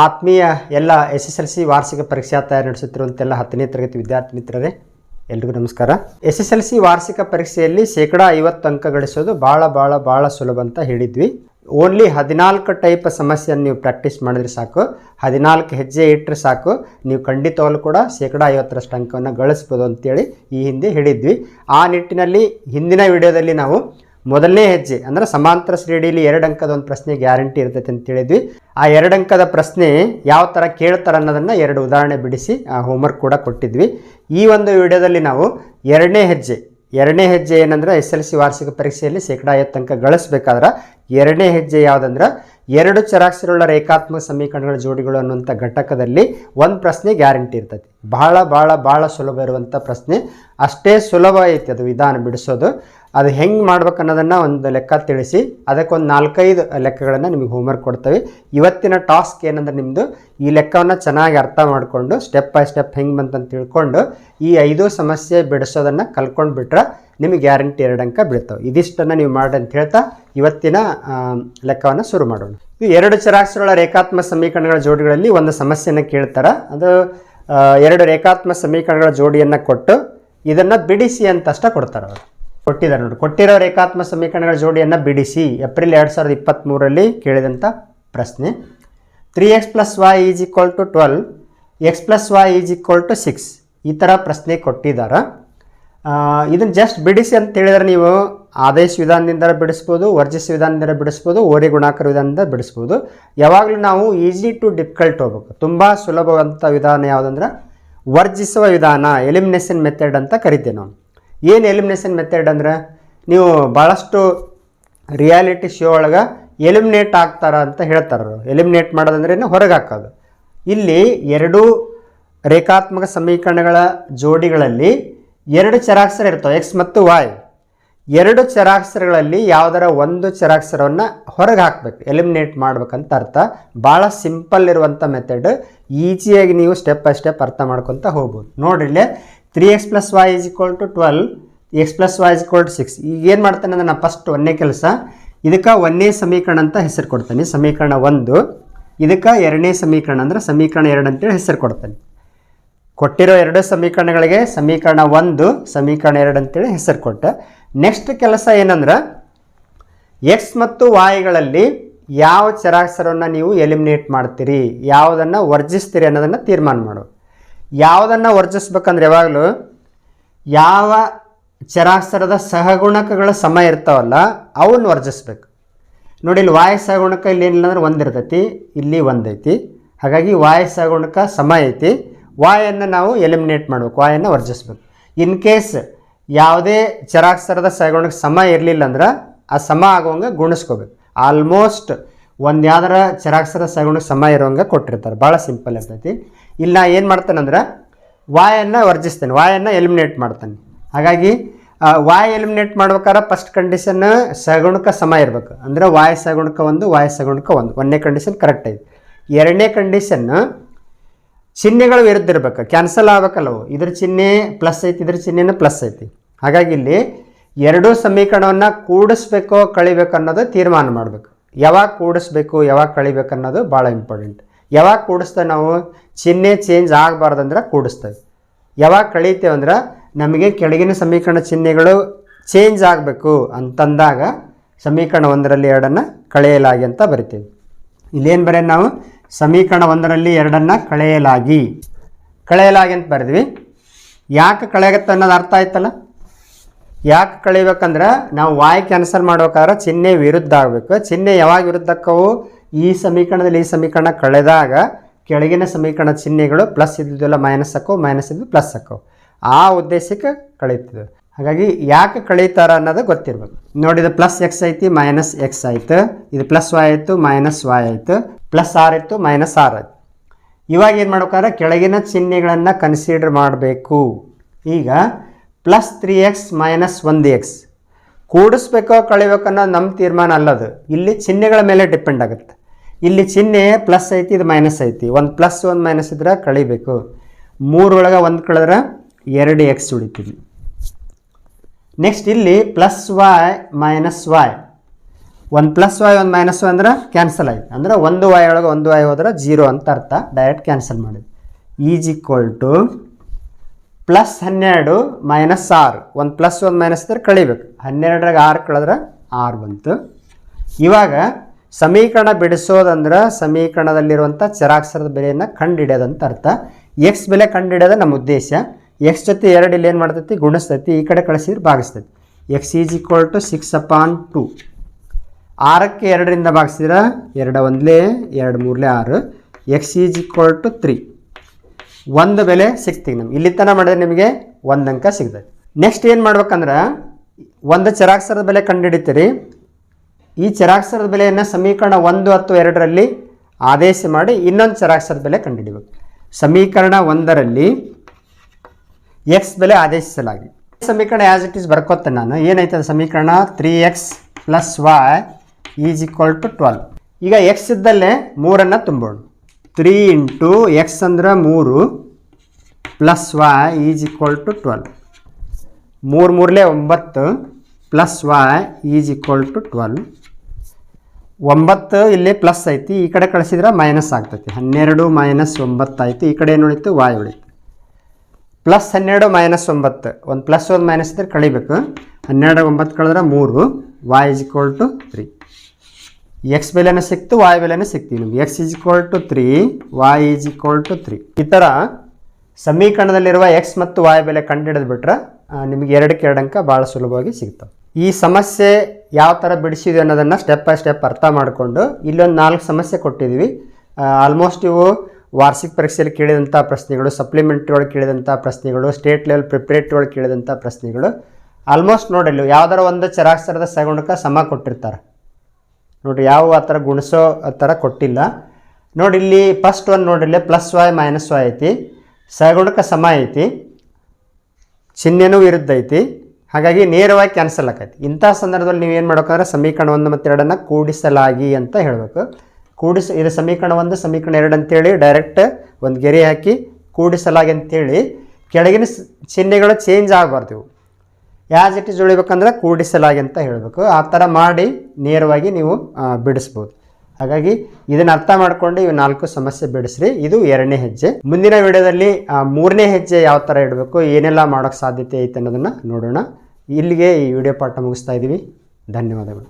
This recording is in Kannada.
ಆತ್ಮೀಯ ಎಲ್ಲ ಎಸ್ ಎಸ್ ಎಲ್ ಸಿ ವಾರ್ಷಿಕ ಪರೀಕ್ಷಾ ತಯಾರಿ ನಡೆಸುತ್ತಿರುವಂತೆಲ್ಲ ಹತ್ತನೇ ತರಗತಿ ವಿದ್ಯಾರ್ಥಿ ಮಿತ್ರರೇ, ಎಲ್ರಿಗೂ ನಮಸ್ಕಾರ. ಎಸ್ ಎಸ್ ಎಲ್ ಸಿ ವಾರ್ಷಿಕ ಪರೀಕ್ಷೆಯಲ್ಲಿ ಶೇಕಡಾ ಐವತ್ತು ಅಂಕ ಗಳಿಸೋದು ಭಾಳ ಭಾಳ ಭಾಳ ಸುಲಭ ಅಂತ ಹೇಳಿದ್ವಿ. ಓನ್ಲಿ ಹದಿನಾಲ್ಕು ಟೈಪ್ ಸಮಸ್ಯೆಯನ್ನು ನೀವು ಪ್ರಾಕ್ಟೀಸ್ ಮಾಡಿದ್ರೆ ಸಾಕು. ಹದಿನಾಲ್ಕು ಹೆಜ್ಜೆ ಇಟ್ಟರೆ ಸಾಕು. ನೀವು ಖಂಡಿತವಾಗಲೂ ಕೂಡ ಶೇಕಡಾ ಐವತ್ತರಷ್ಟು ಅಂಕವನ್ನು ಗಳಿಸ್ಬೋದು ಅಂತೇಳಿ ಈ ಹಿಂದೆ ಹೇಳಿದ್ವಿ. ಆ ನಿಟ್ಟಿನಲ್ಲಿ ಹಿಂದಿನ ವಿಡಿಯೋದಲ್ಲಿ ನಾವು ಮೊದಲನೇ ಹೆಜ್ಜೆ ಅಂದ್ರೆ ಸಮಾಂತರ ಶ್ರೇಣಿಯಲ್ಲಿ ಎರಡು ಅಂಕದ ಒಂದು ಪ್ರಶ್ನೆ ಗ್ಯಾರಂಟಿ ಇರ್ತೈತೆ ಅಂತ ಹೇಳಿದ್ವಿ. ಆ ಎರಡು ಅಂಕದ ಪ್ರಶ್ನೆ ಯಾವ ಥರ ಕೇಳ್ತಾರೆ ಅನ್ನೋದನ್ನು ಎರಡು ಉದಾಹರಣೆ ಬಿಡಿಸಿ, ಆ ಹೋಮ್ವರ್ಕ್ ಕೂಡ ಕೊಟ್ಟಿದ್ವಿ. ಈ ಒಂದು ವಿಡಿಯೋದಲ್ಲಿ ನಾವು ಎರಡನೇ ಹೆಜ್ಜೆ ಎರಡನೇ ಹೆಜ್ಜೆ ಏನಂದ್ರೆ ಎಸ್ ಎಲ್ ಸಿ ವಾರ್ಷಿಕ ಪರೀಕ್ಷೆಯಲ್ಲಿ ಶೇಕಡಾ ಐವತ್ತು ಅಂಕ ಗಳಿಸ್ಬೇಕಾದ್ರೆ ಎರಡನೇ ಹೆಜ್ಜೆ ಯಾವುದಂದ್ರೆ ಎರಡು ಚರಾಕ್ಷರವುಳ್ಳ ರೇಖಾತ್ಮಕ ಸಮೀಕರಣಗಳ ಜೋಡಿಗಳು ಅನ್ನುವಂಥ ಘಟಕದಲ್ಲಿ ಒಂದು ಪ್ರಶ್ನೆ ಗ್ಯಾರಂಟಿ ಇರ್ತೈತಿ. ಭಾಳ ಭಾಳ ಭಾಳ ಸುಲಭ ಇರುವಂಥ ಪ್ರಶ್ನೆ. ಅಷ್ಟೇ ಸುಲಭ ಐತಿ ಅದು ವಿಧಾನ ಬಿಡಿಸೋದು. ಅದು ಹೆಂಗೆ ಮಾಡ್ಬೇಕು ಅನ್ನೋದನ್ನು ಒಂದು ಲೆಕ್ಕ ತಿಳಿಸಿ, ಅದಕ್ಕೊಂದು ನಾಲ್ಕೈದು ಲೆಕ್ಕಗಳನ್ನು ನಿಮಗೆ ಹೋಮ್ವರ್ಕ್ ಕೊಡ್ತೇವೆ. ಇವತ್ತಿನ ಟಾಸ್ಕ್ ಏನಂದ್ರೆ ನಿಮ್ಮದು ಈ ಲೆಕ್ಕವನ್ನು ಚೆನ್ನಾಗಿ ಅರ್ಥ ಮಾಡಿಕೊಂಡು ಸ್ಟೆಪ್ ಬೈ ಸ್ಟೆಪ್ ಹೆಂಗೆ ಬಂತಂತ ತಿಳ್ಕೊಂಡು, ಈ ಐದು ಸಮಸ್ಯೆ ಬಿಡಿಸೋದನ್ನು ಕಲ್ಕೊಂಡು ಬಿಟ್ರೆ ನಿಮಗೆ ಗ್ಯಾರಂಟಿ ಎರಡು ಅಂಕ ಬೀಳ್ತವೆ. ಇದಿಷ್ಟನ್ನು ನೀವು ಮಾಡಿ ಅಂತ ಹೇಳ್ತಾ ಇವತ್ತಿನ ಲೆಕ್ಕವನ್ನು ಶುರು ಮಾಡೋಣ. ಇದು ಎರಡು ಚರಾಕ್ಷರಗಳ ರೇಖಾತ್ಮಕ ಸಮೀಕರಣಗಳ ಜೋಡಿಗಳಲ್ಲಿ ಒಂದು ಸಮಸ್ಯೆಯನ್ನು ಕೇಳ್ತಾರೆ. ಅದು ಎರಡು ರೇಖಾತ್ಮಕ ಸಮೀಕರಣಗಳ ಜೋಡಿಯನ್ನು ಕೊಟ್ಟು ಇದನ್ನು ಬಿಡಿಸಿ ಅಂತಷ್ಟ ಕೊಡ್ತಾರೆ ಅವರು. ಕೊಟ್ಟಿದ್ದಾರೆ ನೋಡಿ. ಕೊಟ್ಟಿರೋ ರೇಖಾತ್ಮಕ ಸಮೀಕರಣಗಳ ಜೋಡಿಯನ್ನು ಬಿಡಿಸಿ ಏಪ್ರಿಲ್ ಎರಡು ಸಾವಿರದ ಇಪ್ಪತ್ತ್ಮೂರರಲ್ಲಿ ಕೇಳಿದಂಥ ಪ್ರಶ್ನೆ. Three X plus Y is equal to twelve, X plus Y is equal to six. ಈ ಥರ ಪ್ರಶ್ನೆ ಕೊಟ್ಟಿದ್ದಾರೆ ಇದನ್ನು ಜಸ್ಟ್ ಬಿಡಿಸಿ ಅಂತ ಹೇಳಿದ್ರೆ ನೀವು ಆದೇಶ ವಿಧಾನದಿಂದ ಬಿಡಿಸ್ಬೋದು, ವರ್ಜಿಸ ವಿಧಾನದಿಂದ ಬಿಡಿಸ್ಬೋದು, ಓರಿ ಗುಣಾಕಾರ ವಿಧಾನದಿಂದ ಬಿಡಿಸ್ಬೋದು. ಯಾವಾಗಲೂ ನಾವು ಈಸಿ ಟು ಡಿಫಿಕಲ್ಟ್ ಹೋಗ್ಬೇಕು. ತುಂಬ ಸುಲಭವಂತ ವಿಧಾನ ಯಾವುದಂದ್ರೆ ವರ್ಜಿಸುವ ವಿಧಾನ ಎಲಿಮಿನೇಷನ್ ಮೆಥಡ್ ಅಂತ ಕರಿತೀವಿ ನಾವು. ಏನು ಎಲಿಮಿನೇಷನ್ ಮೆಥಡ್ ಅಂದ್ರೆ ನೀವು ಭಾಳಷ್ಟು ರಿಯಾಲಿಟಿ ಶೋ ಒಳಗೆ ಎಲಿಮಿನೇಟ್ ಆಗ್ತಾರ ಅಂತ ಹೇಳ್ತಾರೋ ಎಲಿಮಿನೇಟ್ ಮಾಡೋದಂದ್ರೆ ಹೊರಗೆ ಹಾಕೋದು. ಇಲ್ಲಿ ಎರಡೂ ರೇಖಾತ್ಮಕ ಸಮೀಕರಣಗಳ ಜೋಡಿಗಳಲ್ಲಿ ಎರಡು ಚರಾಕ್ಷರ ಇರ್ತವೆ ಎಕ್ಸ್ ಮತ್ತು ವಾಯ್ ಎರಡು ಚರಾಕ್ಷರಗಳಲ್ಲಿ ಯಾವುದರ ಒಂದು ಚರಾಕ್ಷರವನ್ನು ಹೊರಗೆ ಹಾಕ್ಬೇಕು ಎಲಿಮಿನೇಟ್ ಮಾಡ್ಬೇಕಂತ ಅರ್ಥ. ಭಾಳ ಸಿಂಪಲ್ ಇರುವಂಥ ಮೆಥಡ್ ಈಜಿಯಾಗಿ ನೀವು ಸ್ಟೆಪ್ ಬೈ ಸ್ಟೆಪ್ ಅರ್ಥ ಮಾಡ್ಕೊತ ಹೋಗ್ಬೋದು. ನೋಡ್ರಿ ಇಲ್ಲೇ three X plus Y is equal to twelve X plus Y is equal to six ಈಗ ಏನು ಮಾಡ್ತಾನೆ ಅಂದ್ರೆ ನಾನು ಫಸ್ಟ್ ಒಂದನೇ ಕೆಲಸ, ಇದಕ್ಕೆ ಒಂದನೇ ಸಮೀಕರಣ ಅಂತ ಹೆಸರು ಕೊಡ್ತೇನೆ. ಸಮೀಕರಣ ಒಂದು, ಇದಕ್ಕೆ ಎರಡನೇ ಸಮೀಕರಣ ಅಂದ್ರೆ ಸಮೀಕರಣ ಎರಡು ಅಂತೇಳಿ ಹೆಸರು ಕೊಡ್ತಾನೆ. ಕೊಟ್ಟಿರೋ ಎರಡು ಸಮೀಕರಣಗಳಿಗೆ ಸಮೀಕರಣ ಒಂದು, ಸಮೀಕರಣ ಎರಡು ಅಂತೇಳಿ ಹೆಸರು ಕೊಟ್ಟೆ. ನೆಕ್ಸ್ಟ್ ಕೆಲಸ ಏನಂದ್ರೆ ಎಕ್ಸ್ ಮತ್ತು ವಾಯ್ಗಳಲ್ಲಿ ಯಾವ ಚರಾಕ್ಷರವನ್ನು ನೀವು ಎಲಿಮಿನೇಟ್ ಮಾಡ್ತೀರಿ, ಯಾವುದನ್ನು ವರ್ಜಿಸ್ತೀರಿ ಅನ್ನೋದನ್ನು ತೀರ್ಮಾನ ಮಾಡು. ಯಾವುದನ್ನು ವರ್ಜಿಸ್ಬೇಕಂದ್ರೆ ಯಾವಾಗಲೂ ಯಾವ ಚರಾಕ್ಷರದ ಸಹಗುಣಕಗಳ ಸಮ ಇರ್ತಾವಲ್ಲ, ಅವನ್ನ ವರ್ಜಿಸ್ಬೇಕು. ನೋಡಿ ಇಲ್ಲಿ ವಾಯು ಸಹಗುಣಕ ಇಲ್ಲಿ ಏನಿಲ್ಲ ಅಂದ್ರೆ ಒಂದಿರ್ತೈತಿ, ಇಲ್ಲಿ ಒಂದೈತಿ. ಹಾಗಾಗಿ ವಾಯು ಸಹಗುಣಕ ಸಮ ಐತಿ. ವಾಯನ್ನು ನಾವು ಎಲಿಮಿನೇಟ್ ಮಾಡಬೇಕು, ವಾಯನ್ನು ವರ್ಜಿಸ್ಬೇಕು. ಇನ್ ಕೇಸ್ ಯಾವುದೇ ಚರಾಕ್ಷರದ ಸಹಗುಣಕ ಸಮ ಇರಲಿಲ್ಲ ಅಂದ್ರೆ ಆ ಸಮ ಆಗುವಂಗೆ ಗುಣಿಸ್ಕೋಬೇಕು. ಆಲ್ಮೋಸ್ಟ್ ಒಂದು ಯಾವ್ದಾರ ಚರಾಕ್ಷರ ಸಹಗುಣಕ ಸಮ ಇರೋಂಗೆ ಕೊಟ್ಟಿರ್ತಾರೆ. ಭಾಳ ಸಿಂಪಲ್ ಇರ್ತೈತಿ. ಇಲ್ಲಿ ನಾ ಏನು ಮಾಡ್ತಾನಂದ್ರೆ ವಾಯನ್ನು ವರ್ಜಿಸ್ತೇನೆ, ವಾಯನ್ನು ಎಲಿಮಿನೇಟ್ ಮಾಡ್ತಾನೆ. ಹಾಗಾಗಿ ವಾಯ್ ಎಲಿಮಿನೇಟ್ ಮಾಡ್ಬೇಕಾದ್ರೆ ಫಸ್ಟ್ ಕಂಡೀಷನ್ ಸಗುಣಕ ಸಮ ಇರಬೇಕು. ಅಂದರೆ ವಾಯ್ ಸಗುಣಕ ಒಂದು, ವಾಯ್ ಸಗುಣಕ ಒಂದು. ಒಂದನೇ ಕಂಡೀಷನ್ ಕರೆಕ್ಟ್ ಐತಿ. ಎರಡನೇ ಕಂಡೀಷನ್ ಚಿಹ್ನೆಗಳು ವಿರುದ್ಧ ಇರಬೇಕು ಕ್ಯಾನ್ಸಲ್ ಆಗ್ಬೇಕಲ್ಲವು. ಇದ್ರ ಚಿಹ್ನೆ ಪ್ಲಸ್ ಐತಿ, ಇದ್ರ ಚಿಹ್ನೆನೂ ಪ್ಲಸ್ ಐತಿ. ಹಾಗಾಗಿ ಇಲ್ಲಿ ಎರಡೂ ಸಮೀಕರಣವನ್ನು ಕೂಡಿಸ್ಬೇಕೋ ಕಳಿಬೇಕು ಅನ್ನೋದು ತೀರ್ಮಾನ ಮಾಡಬೇಕು. ಯಾವಾಗ ಕೂಡಿಸ್ಬೇಕು, ಯಾವಾಗ ಕಳಿಬೇಕು ಅನ್ನೋದು ಭಾಳ ಇಂಪಾರ್ಟೆಂಟ್ ಯಾವಾಗ ಕೂಡಿಸ್ತೇವೆ ನಾವು ಚಿಹ್ನೆ ಚೇಂಜ್ ಆಗಬಾರ್ದಂದ್ರೆ ಕೂಡಿಸ್ತೇವೆ. ಯಾವಾಗ ಕಳೀತೇವೆ ಅಂದ್ರೆ ನಮಗೆ ಕೆಳಗಿನ ಸಮೀಕರಣ ಚಿಹ್ನೆಗಳು ಚೇಂಜ್ ಆಗಬೇಕು ಅಂತಂದಾಗ ಸಮೀಕರಣ ಒಂದರಲ್ಲಿ ಎರಡನ್ನು ಕಳೆಯಲಾಗಿ ಅಂತ ಬರಿತೀವಿ. ಇಲ್ಲೇನು ಬರೆಯೋದು ನಾವು? ಸಮೀಕರಣ ಒಂದರಲ್ಲಿ ಎರಡನ್ನು ಕಳೆಯಲಾಗಿ. ಕಳೆಯಲಾಗಿ ಅಂತ ಬರೆದ್ವಿ. ಯಾಕೆ ಕಳೆಯುತ್ತೆ ಅನ್ನೋದು ಅರ್ಥ ಆಯ್ತಲ್ಲ? ಯಾಕೆ ಕಳಿಬೇಕಂದ್ರೆ ನಾವು ವಾಯ್ ಕ್ಯಾನ್ಸಲ್ ಮಾಡ್ಬೇಕಾದ್ರೆ ಚಿಹ್ನೆ ವಿರುದ್ಧ ಆಗಬೇಕು. ಚಿಹ್ನೆ ಯಾವಾಗ ವಿರುದ್ಧಕ್ಕವು ಈ ಸಮೀಕರಣದಲ್ಲಿ ಈ ಸಮೀಕರಣ ಕಳೆದಾಗ ಕೆಳಗಿನ ಸಮೀಕರಣ ಚಿಹ್ನೆಗಳು ಪ್ಲಸ್ ಇದ್ದಿದ್ದೆಲ್ಲ ಮೈನಸ್ ಹಾಕವು ಮೈನಸ್ ಇದ್ದು ಪ್ಲಸ್ ಹಾಕವು ಆ ಉದ್ದೇಶಕ್ಕೆ ಕಳೀತದೆ ಹಾಗಾಗಿ ಯಾಕೆ ಕಳೀತಾರೆ ಅನ್ನೋದು ಗೊತ್ತಿರ್ಬೇಕು. ನೋಡಿ ಇದು ಪ್ಲಸ್ ಎಕ್ಸ್ ಐತಿ ಮೈನಸ್ ಎಕ್ಸ್ ಆಯ್ತು. ಇದು ಪ್ಲಸ್ ವೈ ಆಯಿತು ಮೈನಸ್ ವೈ ಆಯಿತು. ಪ್ಲಸ್ ಆರ್ ಇತ್ತು ಮೈನಸ್ ಆರ್ ಆಯ್ತು. ಇವಾಗ ಏನು ಮಾಡ್ಬೇಕಾದ್ರೆ ಕೆಳಗಿನ ಚಿಹ್ನೆಗಳನ್ನು ಕನ್ಸಿಡರ್ ಮಾಡಬೇಕು. ಈಗ ಪ್ಲಸ್ ತ್ರೀ ಎಕ್ಸ್ ಮೈನಸ್ ಒಂದು ಎಕ್ಸ್ ಕೂಡಿಸ್ಬೇಕೋ ಕಳಿಬೇಕೋ ಅನ್ನೋದು ನಮ್ಮ ತೀರ್ಮಾನ ಅಲ್ಲದು. ಇಲ್ಲಿ ಚಿಹ್ನೆಗಳ ಮೇಲೆ ಡಿಪೆಂಡ್ ಆಗುತ್ತೆ. ಇಲ್ಲಿ ಚಿಹ್ನೆ ಪ್ಲಸ್ ಐತಿ, ಇದು ಮೈನಸ್ ಐತಿ. ಒಂದು ಪ್ಲಸ್ ಒಂದು ಮೈನಸ್ ಇದ್ರೆ ಕಳಿಬೇಕು. ಮೂರೊಳಗೆ ಒಂದು ಕಳೆದ್ರೆ ಎರಡು ಎಕ್ಸ್ ಉಳಿತೀವಿ ನೆಕ್ಸ್ಟ್ ಇಲ್ಲಿ ಪ್ಲಸ್ ವಾಯ್ ಮೈನಸ್ ವಾಯ್ ಒಂದು ಪ್ಲಸ್ ವೈ ಒಂದು ಮೈನಸ್ ವೈ ಅಂದ್ರೆ ಕ್ಯಾನ್ಸಲ್ ಆಯ್ತು. ಅಂದ್ರೆ ಒಂದು ವೈ ಒಳಗೆ ಒಂದು ವೈ ಹೋದ್ರೆ ಜೀರೋ ಅಂತ ಅರ್ಥ. ಡೈರೆಕ್ಟ್ ಕ್ಯಾನ್ಸಲ್ ಮಾಡಿದ್ವಿ ಈಸ್ ಈಕ್ವಲ್ ಟು ಪ್ಲಸ್ ಹನ್ನೆರಡು ಮೈನಸ್ ಆರು. ಒಂದು ಪ್ಲಸ್ ಒಂದು ಮೈನಸ್ ಇದ್ರೆ ಕಳಿಬೇಕು. ಹನ್ನೆರಡರಾಗ ಆರು ಕಳೆದ್ರೆ ಆರು ಬಂತು. ಇವಾಗ ಸಮೀಕರಣ ಬಿಡಿಸೋದಂದ್ರೆ ಸಮೀಕರಣದಲ್ಲಿರುವಂಥ ಚರಾಕ್ಷರದ ಬೆಲೆಯನ್ನು ಕಂಡುಹಿಡಿಯೋದಂತ ಅರ್ಥ. ಎಕ್ಸ್ ಬೆಲೆ ಕಂಡುಹಿಡಿಯೋದು ನಮ್ಮ ಉದ್ದೇಶ. ಎಕ್ಸ್ ಜೊತೆ ಎರಡು ಇಲ್ಲಿ ಏನು ಮಾಡ್ತೈತಿ? ಗುಣಿಸ್ತೈತಿ. ಈ ಕಡೆ ಕಳಿಸಿದ್ರೆ ಭಾಗಿಸ್ತೈತಿ. X is equal to six upon two ಆರಕ್ಕೆ ಎರಡರಿಂದ ಭಾಗಿಸಿದ್ರೆ ಎರಡು ಒಂದಲೇ, ಎರಡು ಮೂರಲೇ ಆರು. X is equal to three ಒಂದು ಬೆಲೆ ಸಿಗ್ತೀವಿ ನಮ್ಗೆ. ಇಲ್ಲಿ ತನಕ ಮಾಡಿದ್ರೆ ನಿಮಗೆ ಒಂದು ಅಂಕ ಸಿಗ್ತದೆ ನೆಕ್ಸ್ಟ್ ಏನು ಮಾಡ್ಬೇಕಂದ್ರೆ, ಒಂದು ಚರಾಕ್ಷರದ ಬೆಲೆ ಕಂಡುಹಿಡಿತೀರಿ. ಈ ಚರಾಕ್ಷರದ ಬೆಲೆಯನ್ನು ಸಮೀಕರಣ ಒಂದು ಅಥವಾ ಎರಡರಲ್ಲಿ ಆದೇಶ ಮಾಡಿ ಇನ್ನೊಂದು ಚರಾಕ್ಷರದ ಬೆಲೆ ಕಂಡುಹಿಡಿಬೇಕು. ಸಮೀಕರಣ ಒಂದರಲ್ಲಿ ಎಕ್ಸ್ ಬೆಲೆ ಆದೇಶಿಸಲಾಗಿದೆ. ಸಮೀಕರಣ ಆ್ಯಸ್ ಇಟ್ ಈಸ್ ಬರ್ಕೋತೇನೆ ನಾನು. ಏನಾಯ್ತದೆ ಸಮೀಕರಣ? Three X plus Y is equal to twelve ಈಗ ಎಕ್ಸ್ ಇದ್ದಲ್ಲೇ ಮೂರನ್ನು ತುಂಬೋಣ. ತ್ರೀ ಇಂಟು ಎಕ್ಸ್ ಅಂದ್ರೆ ಮೂರು plus Y is equal to twelve ಮೂರು ಮೂರಲೇ ಒಂಬತ್ತು plus Y is equal to twelve ಒಂಬತ್ತು ಇಲ್ಲಿ ಪ್ಲಸ್ ಐತಿ. ಈ ಕಡೆ ಕಳಿಸಿದ್ರೆ ಮೈನಸ್ ಆಗ್ತೈತಿ. ಹನ್ನೆರಡು ಮೈನಸ್ ಒಂಬತ್ತು ಆಯಿತು. ಈ ಕಡೆ ಏನು ಉಳಿತು? ವಾಯ್ ಉಳಿತು. ಪ್ಲಸ್ ಹನ್ನೆರಡು ಮೈನಸ್ ಒಂಬತ್ತು. ಒಂದು ಪ್ಲಸ್ ಒಂದು ಮೈನಸ್ ಇದ್ರೆ ಕಳಿಬೇಕು. ಹನ್ನೆರಡು ಒಂಬತ್ತು ಕಳೆದ್ರೆ ಮೂರು. Y is equal to three X ಬೆಲೆನೂ ಸಿಕ್ತು ವಾಯ್ ಬೆಲೆನೂ ಸಿಕ್ತೀವಿ ನಿಮ್ಗೆ X is equal to three Y is equal to three ಈ ಥರ ಸಮೀಕರಣದಲ್ಲಿರುವ ಎಕ್ಸ್ ಮತ್ತು ವಾಯ್ ಬೆಲೆ ಕಂಡುಹಿಡಿದು ಬಿಟ್ರೆ ನಿಮಗೆ ಎರಡಕ್ಕೆ ಎರಡು ಅಂಕ ಭಾಳ ಸುಲಭವಾಗಿ ಸಿಗ್ತವೆ. ಈ ಸಮಸ್ಯೆ ಯಾವ ಥರ ಬಿಡಿಸಿದ್ವಿ ಅನ್ನೋದನ್ನು ಸ್ಟೆಪ್ ಬೈ ಸ್ಟೆಪ್ ಅರ್ಥ ಮಾಡಿಕೊಂಡು ಇಲ್ಲೊಂದು ನಾಲ್ಕು ಸಮಸ್ಯೆ ಕೊಟ್ಟಿದ್ವಿ ಆಲ್ಮೋಸ್ಟ್ ಇವು ವಾರ್ಷಿಕ ಪರೀಕ್ಷೆಯಲ್ಲಿ ಕೇಳಿದಂಥ ಪ್ರಶ್ನೆಗಳು ಸಪ್ಲಿಮೆಂಟ್ರಿ ಒಳಗೆ ಕೇಳಿದಂಥ ಪ್ರಶ್ನೆಗಳು ಸ್ಟೇಟ್ ಲೆವೆಲ್ ಪ್ರಿಪ್ರೇಟ್ರಿ ಒಳಗೆ ಕೇಳಿದಂಥ ಪ್ರಶ್ನೆಗಳು ಆಲ್ಮೋಸ್ಟ್ ನೋಡಿಲ್ಲ ಯಾವ್ದಾರ ಒಂದು ಚರಾಕ್ಷರದ ಸಗುಣಕ ಸಮ ಕೊಟ್ಟಿರ್ತಾರೆ. ನೋಡಿರಿ ಯಾವ ಆ ಥರ ಗುಣಿಸೋ ಆ ಥರ ಕೊಟ್ಟಿಲ್ಲ. ನೋಡಿ ಇಲ್ಲಿ ಫಸ್ಟ್ ಒಂದು ನೋಡಿಲ್ಲ ಪ್ಲಸ್ ವಾಯ್ ಮೈನಸ್ ವಾಯ್ ಐತಿ ಸಗುಣಕ ಸಮ ಐತಿ, ಚಿಹ್ನೆನೂ ವಿರುದ್ಧ ಐತಿ, ಹಾಗಾಗಿ ನೇರವಾಗಿ ಕ್ಯಾನ್ಸಲ್ ಆಕೈತಿ. ಇಂಥ ಸಂದರ್ಭದಲ್ಲಿ ನೀವು ಏನು ಮಾಡ್ಬೇಕಂದ್ರೆ ಸಮೀಕರಣ ಒಂದು ಮತ್ತು ಎರಡನ್ನು ಕೂಡಿಸಲಾಗಿ ಅಂತ ಹೇಳಬೇಕು. ಕೂಡಿಸ ಇದು ಸಮೀಕರಣ ಒಂದು, ಸಮೀಕರಣ ಎರಡು ಅಂತೇಳಿ ಡೈರೆಕ್ಟ್ ಒಂದು ಗೆರೆ ಹಾಕಿ ಕೂಡಿಸಲಾಗಿ ಅಂತೇಳಿ ಕೆಳಗಿನ ಚಿಹ್ನೆಗಳು ಚೇಂಜ್ ಆಗಬಾರ್ದು ಯಾಸ್ ಇಟ್ ಇಸ್ ಉಳಿಬೇಕಂದ್ರೆ ಕೂಡಿಸಲಾಗಿ ಅಂತ ಹೇಳಬೇಕು. ಆ ಥರ ಮಾಡಿ ನೇರವಾಗಿ ನೀವು ಬಿಡಿಸ್ಬೋದು. ಹಾಗಾಗಿ ಇದನ್ನು ಅರ್ಥ ಮಾಡ್ಕೊಂಡು ಇವು ನಾಲ್ಕು ಸಮಸ್ಯೆ ಬಿಡಿಸ್ರಿ. ಇದು ಎರಡನೇ ಹೆಜ್ಜೆ. ಮುಂದಿನ ವಿಡಿಯೋದಲ್ಲಿ ಮೂರನೇ ಹೆಜ್ಜೆ ಯಾವ ಥರ ಇಡಬೇಕು, ಏನೆಲ್ಲ ಮಾಡೋಕ್ಕೆ ಸಾಧ್ಯತೆ ಐತೆ ಅನ್ನೋದನ್ನು ನೋಡೋಣ. ಇಲ್ಲಿಗೆ ಈ ವಿಡಿಯೋ ಪಾಠ ಮುಗಿಸ್ತಾ ಇದ್ದೀವಿ ಧನ್ಯವಾದಗಳು.